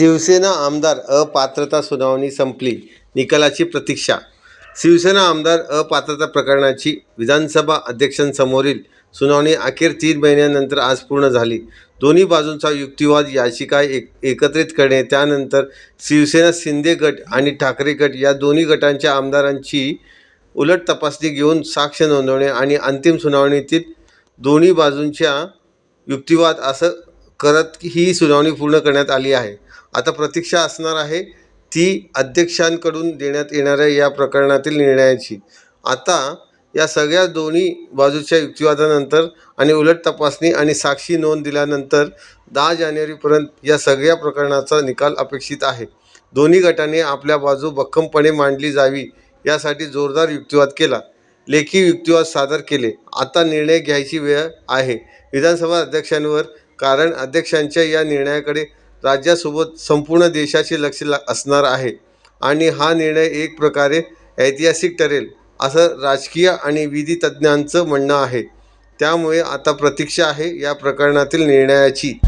शिवसेना आमदार अपात्रता सुनावणी संपली निकालाची प्रतीक्षा. शिवसेना आमदार अपात्रता प्रकरणाची विधानसभा अध्यक्षांसमोरील सुनावणी अखेर तीन महिन्यानंतर आज पूर्ण झाली. दोन्ही बाजूंचा युक्तिवाद याचिका एक एकत्रित करणे त्यानंतर शिवसेना शिंदे गट आणि ठाकरे गट या दोन्ही गटांच्या आमदारांची उलट तपासणी घेऊन साक्ष नोंदवणे आणि अंतिम सुनावणीतील दोन्ही बाजूंच्या युक्तिवाद असं करत ही सुनावणी पूर्ण करण्यात आली आहे. आता प्रतीक्षा असणार आहे ती अध्यक्षांकडून देण्यात येणाऱ्या या प्रकरणातील निर्णयाची. आता या सगळ्या दोन्ही बाजूच्या युक्तिवादानंतर आणि उलट तपासणी आणि साक्षी नोंद दिल्यानंतर दहा जानेवारीपर्यंत या सगळ्या प्रकरणाचा निकाल अपेक्षित आहे. दोन्ही गटांनी आपल्या बाजू भक्कमपणे मांडली जावी यासाठी जोरदार युक्तिवाद केला. लेखी युक्तिवाद सादर केले. आता निर्णय घ्यायची वेळ आहे. विधानसभा अध्यक्षांवर कारण अध्यक्षांच्या या निर्णयाकडे राज्यासोबत संपूर्ण देशाचे लक्ष ला असणार आहे. आणि हा निर्णय एक प्रकारे ऐतिहासिक ठरेल असं राजकीय आणि विधी तज्ज्ञांचं म्हणणं आहे. त्यामुळे आता प्रतीक्षा आहे या प्रकरणातील निर्णयाची.